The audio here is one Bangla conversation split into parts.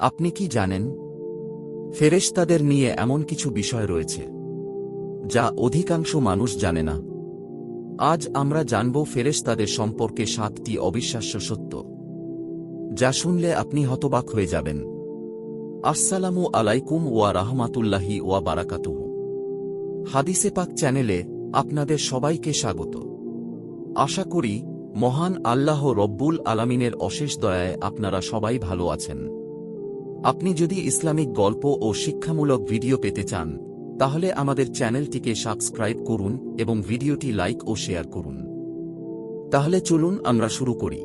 আপনি কি জানেন? ফেরেশতাদের নিয়ে এমন কিছু বিষয় রয়েছে, যা অধিকাংশ মানুষ জানে না। আজ আমরা জানব ফেরেশতাদের সম্পর্কে সাতটি অবিশ্বাস্য সত্য, যা শুনলে আপনি হতবাক হয়ে যাবেন। আসসালামু আলাইকুম ওয়া রাহমাতুল্লাহি ওয়া বারাকাতুহু। হাদিসে পাক চ্যানেলে আপনাদের সবাইকে স্বাগত। আশা করি মহান আল্লাহ রব্বুল আলামিনের অশেষ দয়ায় আপনারা সবাই ভালো আছেন। আপনি যদি ইসলামিক গল্প ও শিক্ষামূলক ভিডিও পেতে চান, তাহলে আমাদের চ্যানেলটিকে সাবস্ক্রাইব করুন এবং ভিডিওটি লাইক ও শেয়ার করুন। তাহলে চলুন আমরা শুরু করি।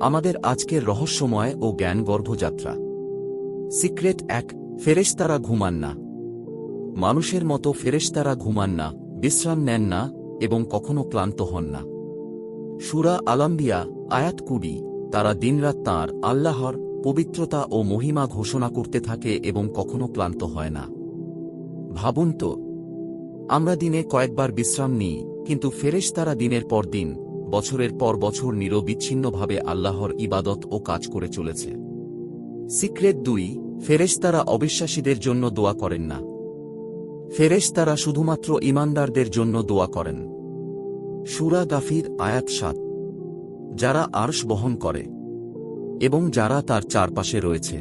আমাদের আজকের রহস্যময় ও জ্ঞান গর্ভযাত্রা সিক্রেট এক, ফেরেশতারা ঘুমান না। মানুষের মতো ফেরেশতারা ঘুমান না, বিশ্রাম নেন না এবং কখনো ক্লান্ত হন না। সুরা আলাম্বিয়া আয়াত কুড়ি, তারা দিনরাত তাঁর আল্লাহর পবিত্রতা ও মহিমা ঘোষণা করতে থাকে এবং কখনো ক্লান্ত হয় না। ভাবুন তো, আমরা দিনে কয়েকবার বিশ্রাম নিই, কিন্তু ফেরেশতারা দিনের পর দিন, বছরের পর বছর নিরবিচ্ছিন্নভাবে আল্লাহর ইবাদত ও কাজ করে চলেছে। সিক্রেট দুই, ফেরেশতারা অবিশ্বাসীদের জন্য দোয়া করেন না। ফেরেশতারা শুধুমাত্র ইমানদারদের জন্য দোয়া করেন। সুরা গাফির আয়াত সাত। যারা আর্শ বহন করে এবং যারা তার চারপাশে রয়েছে।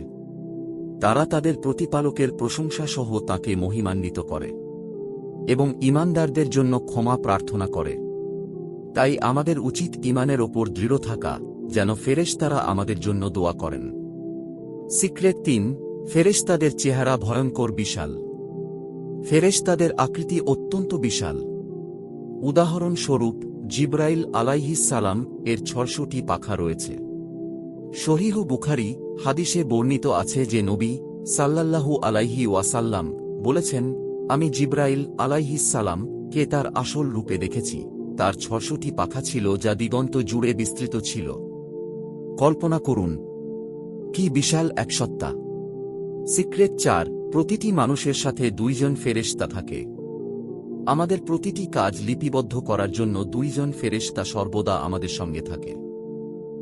তারা তাদের প্রতিপালকের প্রশংসা সহ তাকে মহিমান্বিত করে এবং ইমানদারদের জন্য ক্ষমা প্রার্থনা করে। তাই আমাদের উচিত ইমানের ওপর দৃঢ় থাকা, যেন ফেরেশতারা আমাদের জন্য দোয়া করেন। সিক্রেট তিন, ফেরেশতাদের চেহারা ভয়ঙ্কর বিশাল। ফেরেশতাদের আকৃতি অত্যন্ত বিশাল। উদাহরণস্বরূপ, জিব্রাইল আলাইহিস সালাম এর ছয়শটি পাখা রয়েছে। শহীহ বুখারি হাদিসে বর্ণিত আছে যে নবী সাল্লাল্লাহু আলাইহি ওয়াসাল্লাম বলেছেন, আমি জিব্রাইল আলাইহিস সালাম কে তার আসল রূপে দেখেছি। তার ছশটি পাখা ছিল যা দিগন্ত জুড়ে বিস্তৃত ছিল। কল্পনা করুন, কি বিশাল এক সত্তা। সিক্রেট চার, প্রতিটি মানুষের সাথে দুইজন ফেরেশতা থাকে। আমাদের প্রতিটি কাজ লিপিবদ্ধ করার জন্য দুইজন ফেরেশতা সর্বদা আমাদের সঙ্গে থাকে।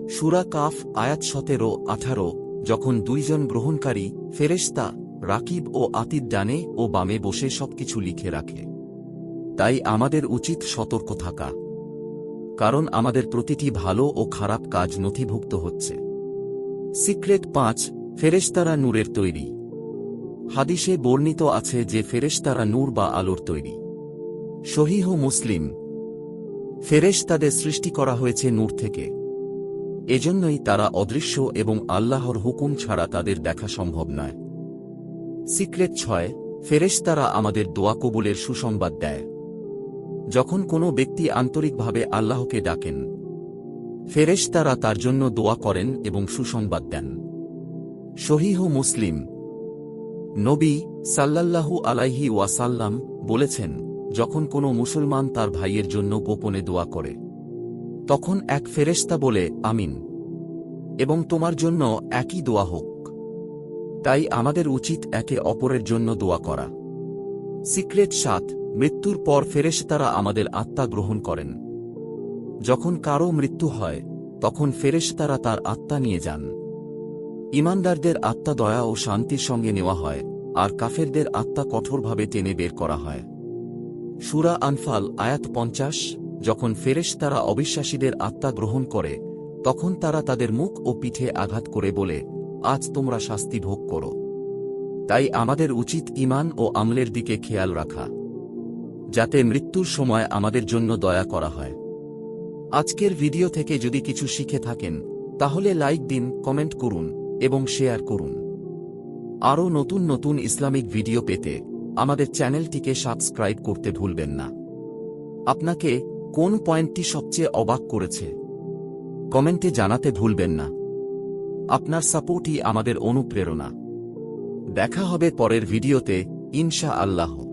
সুরা কাফ আয়াত সতেরো, আঠারো, যখন দুইজন গ্রহণকারী ফেরেশতা রাকিব ও আতিদ ডানে ও বামে বসে সবকিছু লিখে রাখে। তাই আমাদের উচিত সতর্ক থাকা। কারণ আমাদের প্রতিটি ভালো ও খারাপ কাজ নথিভুক্ত হচ্ছে। সিক্রেট পাঁচ, ফেরেশতারা নূরের তৈরি। হাদিসে বর্ণিত আছে যে ফেরেশতারা নূর বা আলোর তৈরি। শহীহ মুসলিম। ফেরেশতাদের সৃষ্টি করা হয়েছে নূর থেকে। এজন্যই তারা অদৃশ্য এবং আল্লাহর হুকুম ছাড়া তাদের দেখা সম্ভব নয়। সিক্রেট ছয়, ফেরেশতারা আমাদের দোয়া কবুলের সুসংবাদ দেয়। যখন কোনো ব্যক্তি আন্তরিকভাবে আল্লাহকে ডাকেন, ফেরেশতারা তার জন্য দোয়া করেন এবং সুসংবাদ দেন। শহীহ মুসলিম। নবী সাল্লাল্লাহু আলাইহি ওয়াসাল্লাম বলেছেন, যখন কোনো মুসলমান তার ভাইয়ের জন্য গোপনে দোয়া করে তখন এক ফেরেশতা বলে, আমিন। এবং তোমার জন্য একই দোয়া হোক। তাই আমাদের উচিত একে অপরের জন্য দোয়া করা। সিক্রেট সাত, মৃত্যুর পর ফেরেশতারা আমাদের আত্মা গ্রহণ করেন। যখন কারও মৃত্যু হয়, তখন ফেরেশতারা তার আত্মা নিয়ে যান। ইমানদারদের আত্মা দয়া ও শান্তির সঙ্গে নেওয়া হয়, আর কাফেরদের আত্মা কঠোরভাবে টেনে বের করা হয়। সুরা আনফাল, আয়াত পঞ্চাশ। যখন ফেরেশ তারা অবিশ্বাসীদের আত্মা গ্রহণ করে, তখন তারা তাদের মুখ ও পিঠে আঘাত করে বলে, আজ তোমরা শাস্তি ভোগ করো। তাই আমাদের উচিত ইমান ও আমলের দিকে খেয়াল রাখা, যাতে মৃত্যুর সময় আমাদের জন্য দয়া করা হয়। আজকের ভিডিও থেকে যদি কিছু শিখে থাকেন, তাহলে লাইক দিন, কমেন্ট করুন এবং শেয়ার করুন। আরও নতুন নতুন ইসলামিক ভিডিও পেতে আমাদের চ্যানেলটিকে সাবস্ক্রাইব করতে ভুলবেন না। আপনাকে কোন পয়েন্টটি সবচেয়ে অবাক করেছে? কমেন্টে জানাতে ভুলবেন না। আপনার সাপোর্টই আমাদের অনুপ্রেরণা। দেখা হবে পরের ভিডিওতে ইনশা আল্লাহ